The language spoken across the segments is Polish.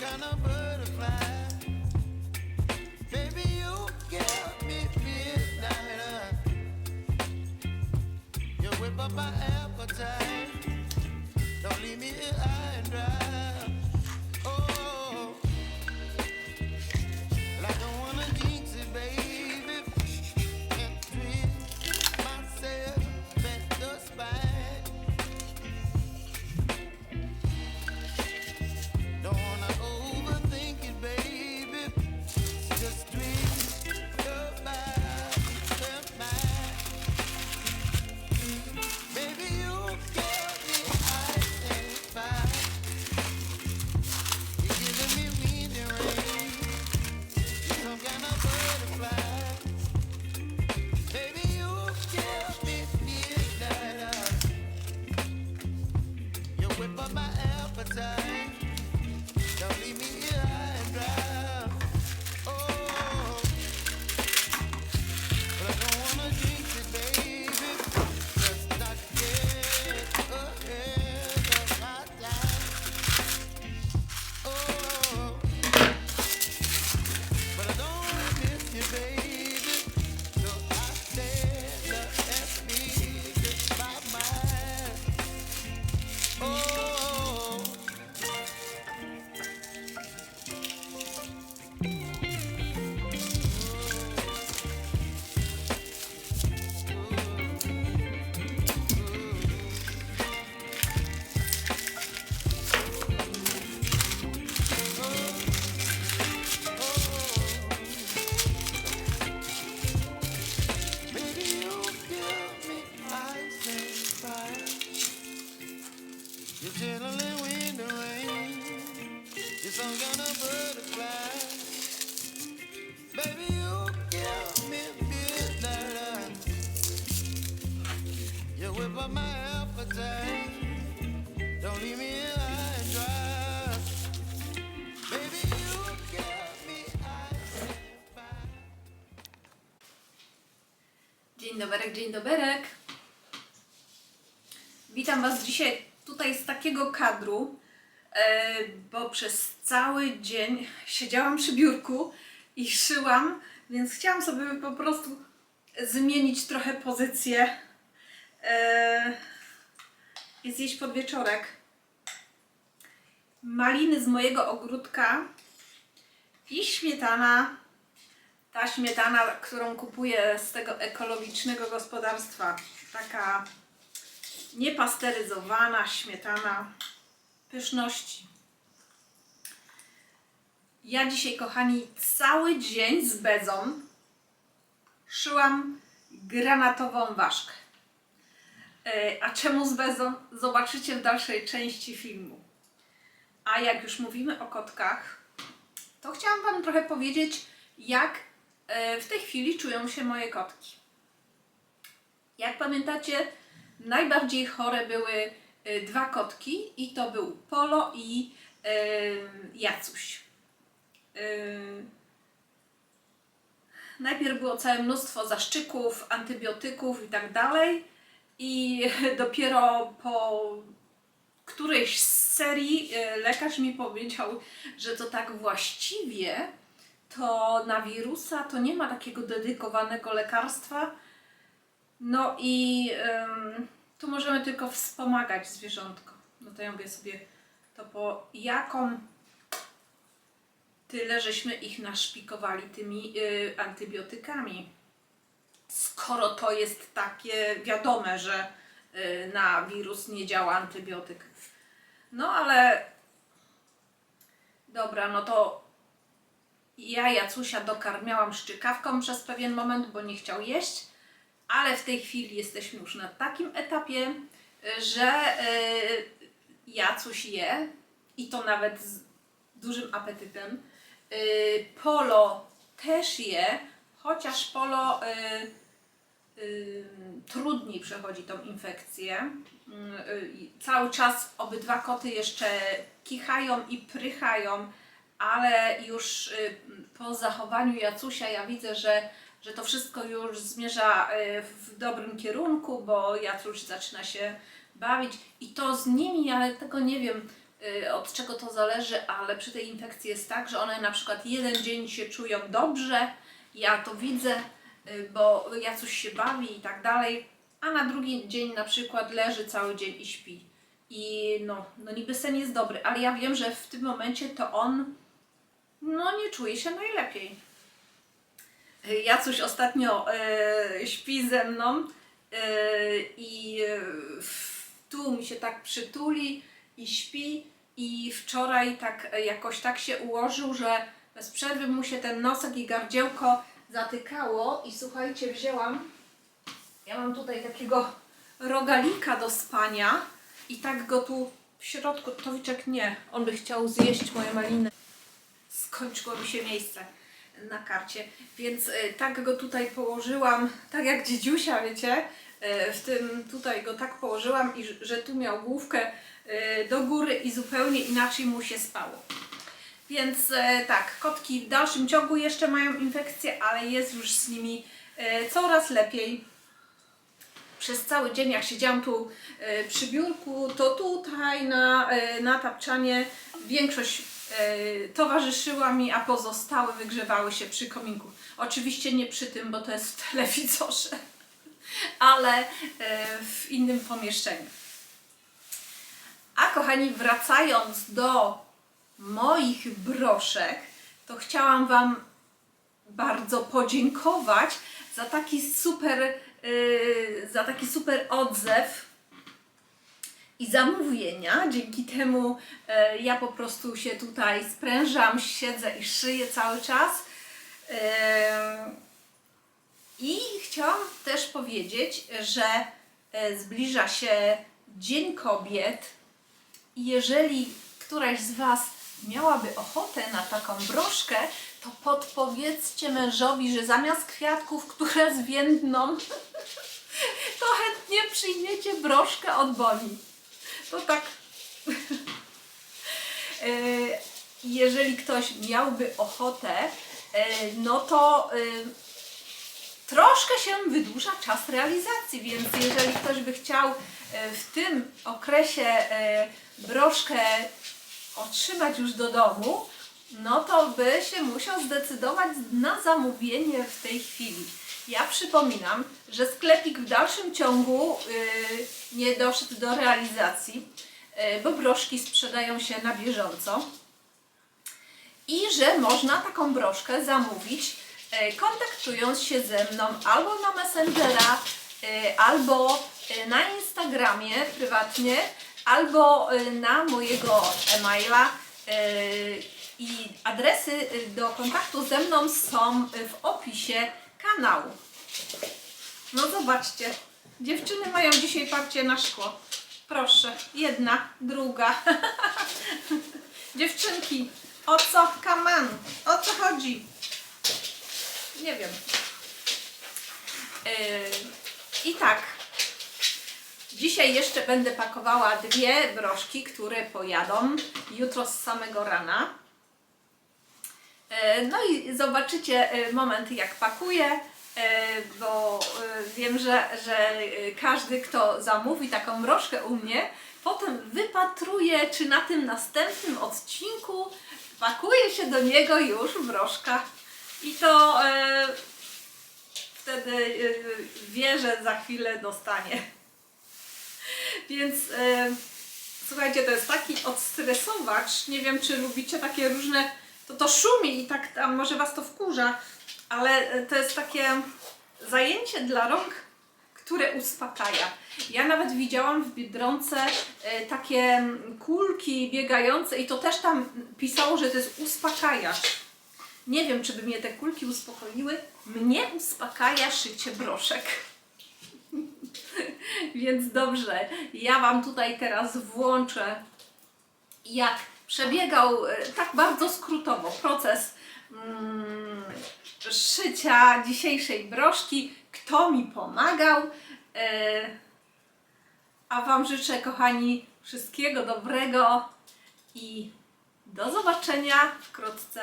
kind of butterfly. Baby, you give me. You whip up my appetite. Don't leave me here high and dry. Dzień doberek, dzień doberek. Witam Was dzisiaj tutaj z takiego kadru, e, bo przez cały dzień siedziałam przy biurku i szyłam, więc chciałam sobie po prostu zmienić trochę pozycję e, i zjeść podwieczorek. Maliny z mojego ogródka i śmietana ta śmietana, którą kupuję z tego ekologicznego gospodarstwa, taka niepasteryzowana śmietana pyszności. Ja dzisiaj, kochani, cały dzień z bezą szyłam granatową ważkę. E, A czemu z bezą? Zobaczycie w dalszej części filmu. A jak już mówimy o kotkach, to chciałam Wam trochę powiedzieć, jak w tej chwili czują się moje kotki. Jak pamiętacie, najbardziej chore były e, dwa kotki i to był Polo i e, Jacuś. E, Najpierw było całe mnóstwo zaszczyków, antybiotyków i tak dalej i dopiero po którejś z serii e, lekarz mi powiedział, że to tak właściwie to na wirusa to nie ma takiego dedykowanego lekarstwa. No i em, tu możemy tylko wspomagać zwierzątko. No to ja mówię sobie, to po jaką tyle żeśmy ich naszpikowali tymi y, antybiotykami. Skoro to jest takie wiadome, że y, na wirus nie działa antybiotyk. No ale dobra, no to ja Jacusia dokarmiałam szczykawką przez pewien moment, bo nie chciał jeść, ale w tej chwili jesteśmy już na takim etapie, że y, Jacuś je i to nawet z dużym apetytem. Y, Polo też je, chociaż Polo y, trudniej przechodzi tą infekcję. Cały czas obydwa koty jeszcze kichają i prychają, ale już y, po zachowaniu Jacusia ja widzę, że, że to wszystko już zmierza y, w dobrym kierunku, bo Jacuś zaczyna się bawić i to z nimi, ale tego nie wiem y, od czego to zależy, ale przy tej infekcji jest tak, że one na przykład jeden dzień się czują dobrze, ja to widzę, bo Jacuś się bawi i tak dalej, a na drugi dzień na przykład leży cały dzień i śpi. I no, no niby sen jest dobry, ale ja wiem, że w tym momencie to on no nie czuje się najlepiej. Jacuś ostatnio e, śpi ze mną e, i e, tu mi się tak przytuli i śpi i wczoraj tak e, jakoś tak się ułożył, że bez przerwy mu się ten nosek i gardziełko zatykało i słuchajcie, wzięłam ja mam tutaj takiego rogalika do spania i tak go tu w środku, Towiczek nie, on by chciał zjeść moje maliny. Skończyło mi się miejsce na karcie, więc y, tak go tutaj położyłam, tak jak dziedziusia, wiecie, y, w tym tutaj go tak położyłam, i że- tu miał główkę y, do góry i zupełnie inaczej mu się spało. Więc e, tak, kotki w dalszym ciągu jeszcze mają infekcję, ale jest już z nimi e, coraz lepiej. Przez cały dzień, jak siedziałam tu e, przy biurku, to tutaj na, e, na tapczanie większość e, towarzyszyła mi, a pozostałe wygrzewały się przy kominku. Oczywiście nie przy tym, bo to jest w telewizorze, ale e, w innym pomieszczeniu. A kochani, wracając do moich broszek, to chciałam Wam bardzo podziękować za taki super, yy, za taki super odzew i zamówienia. Dzięki temu e, ja po prostu się tutaj sprężam, siedzę i szyję cały czas. E, I chciałam też powiedzieć, że e, zbliża się Dzień Kobiet i jeżeli któraś z Was miałaby ochotę na taką broszkę, to podpowiedzcie mężowi, że zamiast kwiatków, które zwiędną, to chętnie przyjmiecie broszkę od Boni. To tak. E, Jeżeli ktoś miałby ochotę, e, no to e, troszkę się wydłuża czas realizacji, więc jeżeli ktoś by chciał w tym okresie broszkę otrzymać już do domu, no to by się musiał zdecydować na zamówienie w tej chwili. Ja przypominam, że sklepik w dalszym ciągu y, nie doszedł do realizacji, y, bo broszki sprzedają się na bieżąco i że można taką broszkę zamówić e, kontaktując się ze mną albo na Messengera, albo na Instagramie prywatnie, albo na mojego e-maila. I adresy do kontaktu ze mną są w opisie kanału. No zobaczcie, dziewczyny mają dzisiaj parcie na szkło. Proszę, jedna, druga. Dziewczynki, o co kaman? O co chodzi? Nie wiem. Yy, I tak. Dzisiaj jeszcze będę pakowała dwie broszki, które pojadą jutro z samego rana. E, No i zobaczycie e, moment jak pakuję, e, bo wiem, że, że każdy kto zamówi taką broszkę u mnie, potem wypatruje czy na tym następnym odcinku pakuje się do niego już broszka i to wtedy wie, że za chwilę dostanie. Więc słuchajcie, to jest taki odstresowacz. Nie wiem, czy lubicie takie różne. To to szumi i tak tam może was to wkurza, ale e, to jest takie zajęcie dla rąk, które uspokaja. Ja nawet widziałam w Biedronce e, takie kulki biegające i to też tam pisało, że to jest uspokajacz. Nie wiem, czy by mnie te kulki uspokoiły. Mnie uspokaja szycie broszek. Więc dobrze, ja Wam tutaj teraz włączę, jak przebiegał e, tak bardzo skrótowo proces mm, szycia dzisiejszej broszki, kto mi pomagał. E, a Wam życzę, kochani, wszystkiego dobrego i do zobaczenia wkrótce.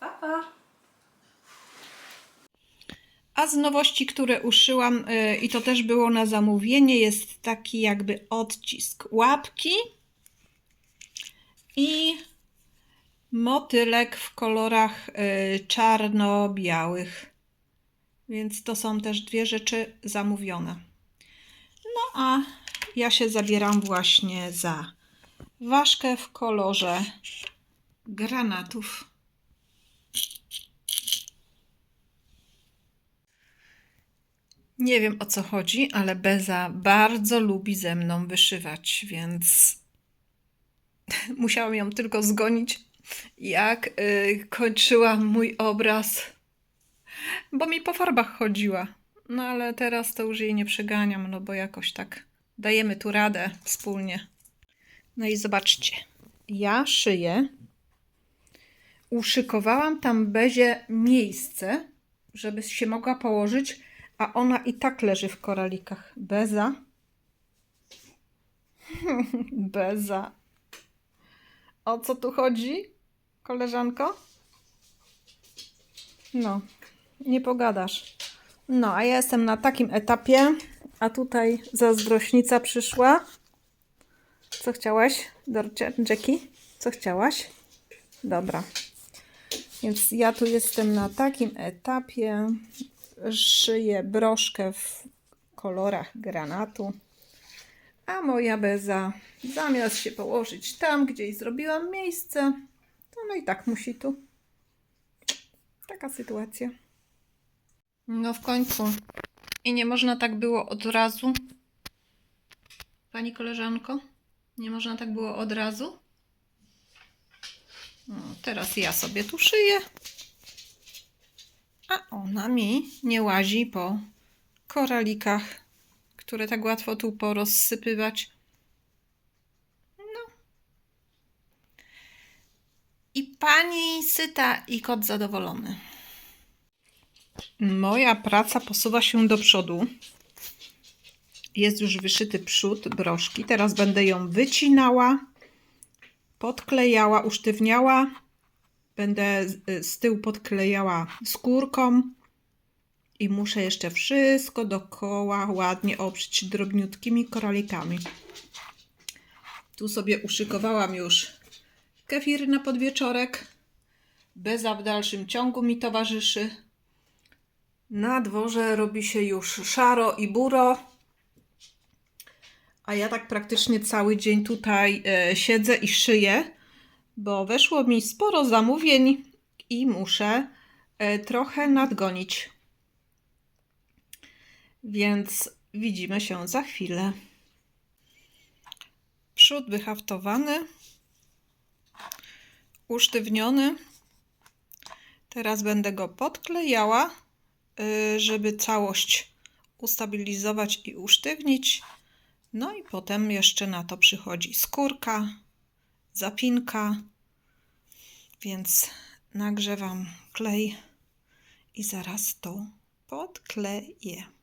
Pa, pa! A z nowości, które uszyłam, y, i to też było na zamówienie, jest taki jakby odcisk łapki i motylek w kolorach y, czarno-białych. Więc to są też dwie rzeczy zamówione. No a ja się zabieram właśnie za ważkę w kolorze granatów. Nie wiem o co chodzi, ale Beza bardzo lubi ze mną wyszywać, więc musiałam ją tylko zgonić, jak y, kończyłam mój obraz, bo mi po farbach chodziła. No ale teraz to już jej nie przeganiam, no bo jakoś tak dajemy tu radę wspólnie. No i zobaczcie, ja szyję. Uszykowałam tam Bezie miejsce, żeby się mogła położyć, a ona i tak leży w koralikach. Beza. Beza. O co tu chodzi, koleżanko? No, nie pogadasz. No, a ja jestem na takim etapie, a tutaj zazdrośnica przyszła. Co chciałaś, Dorcie, Jackie? Co chciałaś? Dobra. Więc ja tu jestem na takim etapie. Szyję broszkę w kolorach granatu. A moja beza, zamiast się położyć tam, gdzie jej zrobiłam miejsce, to no i tak musi tu. Taka sytuacja. No w końcu. I nie można tak było od razu. Pani koleżanko? Nie można tak było od razu? No, teraz ja sobie tu szyję. A ona mi nie łazi po koralikach, które tak łatwo tu porozsypywać. No. I pani syta i kot zadowolony. Moja praca posuwa się do przodu. Jest już wyszyty przód broszki. Teraz będę ją wycinała, podklejała, usztywniała. Będę z- tyłu podklejała skórką. I muszę jeszcze wszystko dookoła ładnie oprzeć drobniutkimi koralikami. Tu sobie uszykowałam już kefir na podwieczorek. Beza w dalszym ciągu mi towarzyszy. Na dworze robi się już szaro i buro. A ja tak praktycznie cały dzień tutaj e, siedzę i szyję, bo weszło mi sporo zamówień i muszę e, trochę nadgonić. Więc widzimy się za chwilę. Przód wyhaftowany, usztywniony. Teraz będę go podklejała, y, żeby całość ustabilizować i usztywnić. No i potem jeszcze na to przychodzi skórka, zapinka. Więc nagrzewam klej i zaraz to podkleję.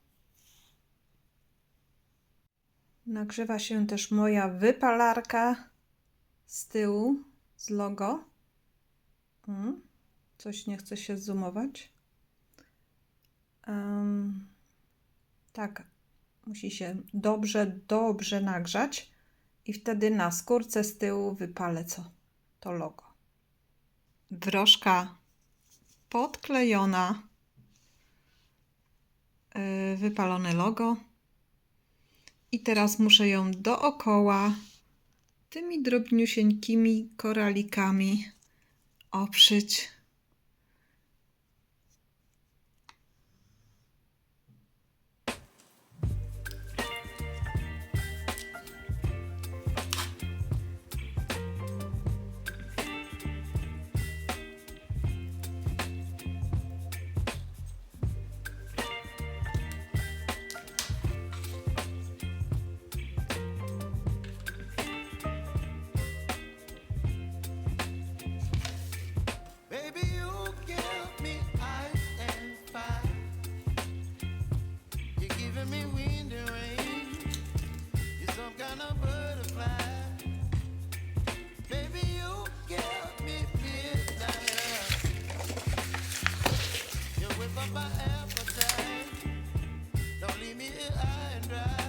Nagrzewa się też moja wypalarka z tyłu, z logo. Mm, Coś nie chce się zoomować. Em, tak, musi się dobrze, dobrze nagrzać i wtedy na skórce z tyłu wypalę co? To logo. Wrożka podklejona, yy, wypalone logo. I teraz muszę ją dookoła tymi drobniusieńkimi koralikami oprzeć. and dry.